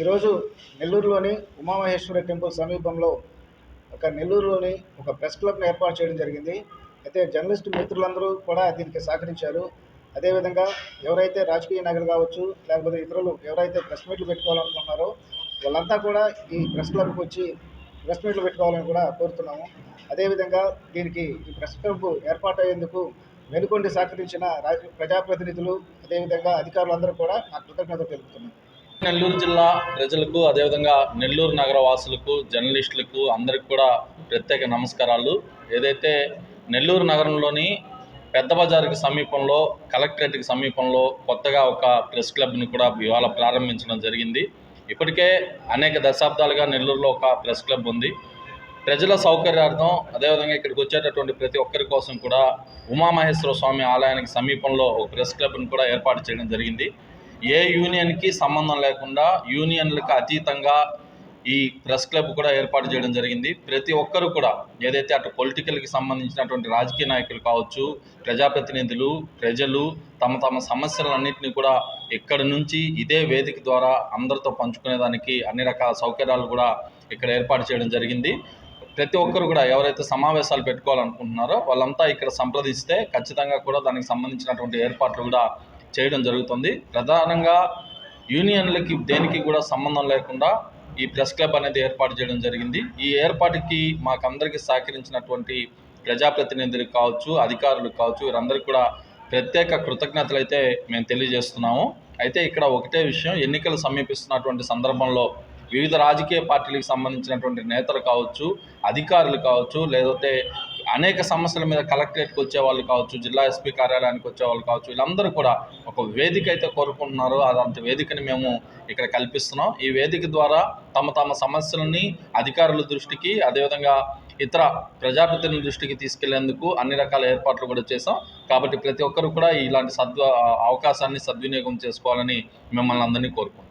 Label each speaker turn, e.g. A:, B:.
A: ఈరోజు నెల్లూరులోని ఉమామహేశ్వరి టెంపుల్ సమీపంలో ఒక నెల్లూరులోని ఒక ప్రెస్ క్లబ్ను ఏర్పాటు చేయడం జరిగింది. అయితే జర్నలిస్ట్ మిత్రులందరూ కూడా దీనికి సహకరించారు. అదేవిధంగా ఎవరైతే రాజకీయ నాయకులు కావచ్చు లేకపోతే ఇతరులు ఎవరైతే ప్రెస్ మీట్లు పెట్టుకోవాలనుకుంటున్నారో వాళ్ళంతా కూడా ఈ ప్రెస్ క్లబ్కి వచ్చి ప్రెస్ మీట్లు పెట్టుకోవాలని కూడా కోరుతున్నాము. అదేవిధంగా దీనికి ఈ ప్రెస్ క్లబ్ ఏర్పాటు అయ్యేందుకు వెనుకొండి సహకరించిన రాజ ప్రజాప్రతినిధులు అదేవిధంగా అధికారులందరూ కూడా నా కృతజ్ఞతలు తెలుపుతున్నాను.
B: నెల్లూరు జిల్లా ప్రజలకు అదేవిధంగా నెల్లూరు నగర వాసులకు జర్నలిస్టులకు అందరికి కూడా ప్రత్యేక నమస్కారాలు. ఏదైతే నెల్లూరు నగరంలోని పెద్ద బజార్కి సమీపంలో కలెక్టరేట్కి సమీపంలో కొత్తగా ఒక ప్రెస్ క్లబ్ని కూడా ఇవాళ ప్రారంభించడం జరిగింది. ఇప్పటికే అనేక దశాబ్దాలుగా నెల్లూరులో ఒక ప్రెస్ క్లబ్ ఉంది. ప్రజల సౌకర్యార్థం అదేవిధంగా ఇక్కడికి వచ్చేటటువంటి ప్రతి ఒక్కరి కోసం కూడా ఉమామహేశ్వర స్వామి ఆలయానికి సమీపంలో ఒక ప్రెస్ క్లబ్ను కూడా ఏర్పాటు చేయడం జరిగింది. ఏ యూనియన్కి సంబంధం లేకుండా యూనియన్లకు అతీతంగా ఈ ప్రెస్ క్లబ్ కూడా ఏర్పాటు చేయడం జరిగింది. ప్రతి ఒక్కరు కూడా ఏదైతే అటు పొలిటికల్కి సంబంధించినటువంటి రాజకీయ నాయకులు కావచ్చు ప్రజాప్రతినిధులు ప్రజలు తమ తమ సమస్యలన్నింటినీ కూడా ఇక్కడి నుంచి ఇదే వేదిక ద్వారా అందరితో పంచుకునేదానికి అన్ని రకాల సౌకర్యాలు కూడా ఇక్కడ ఏర్పాటు చేయడం జరిగింది. ప్రతి ఒక్కరు కూడా ఎవరైతే సమావేశాలు పెట్టుకోవాలనుకుంటున్నారో వాళ్ళంతా ఇక్కడ సంప్రదిస్తే ఖచ్చితంగా కూడా దానికి సంబంధించినటువంటి ఏర్పాట్లు కూడా చేయడం జరుగుతుంది. ప్రధానంగా యూనియన్లకి దేనికి కూడా సంబంధం లేకుండా ఈ ప్రెస్ క్లబ్ అనేది ఏర్పాటు చేయడం జరిగింది. ఈ ఏర్పాటుకి మాకందరికీ సహకరించినటువంటి ప్రజాప్రతినిధులు కావచ్చు అధికారులు కావచ్చు వీరందరికీ కూడా ప్రత్యేక కృతజ్ఞతలు అయితే మేము తెలియజేస్తున్నాము. అయితే ఇక్కడ ఒకటే విషయం ఎన్నికలు సమీపిస్తున్నటువంటి సందర్భంలో వివిధ రాజకీయ పార్టీలకు సంబంధించినటువంటి నేతలు కావచ్చు అధికారులు కావచ్చు లేదంటే అనేక సమస్యల మీద కలెక్టరేట్కి వచ్చే వాళ్ళు కావచ్చు జిల్లా ఎస్పీ కార్యాలయానికి వచ్చే వాళ్ళు కావచ్చు వీళ్ళందరూ కూడా ఒక వేదిక అయితే కోరుకుంటున్నారు. అలాంటి వేదికని మేము ఇక్కడ కల్పిస్తున్నాం. ఈ వేదిక ద్వారా తమ తమ సమస్యలని అధికారుల దృష్టికి అదేవిధంగా ఇతర ప్రజాప్రతినిధుల దృష్టికి తీసుకెళ్ళేందుకు అన్ని రకాల ఏర్పాట్లు కూడా చేసాం కాబట్టి ప్రతి ఒక్కరు కూడా ఇలాంటి సద్వ అవకాశాన్ని సద్వినియోగం చేసుకోవాలని మిమ్మల్ని అందరినీ కోరుకుంటున్నాం.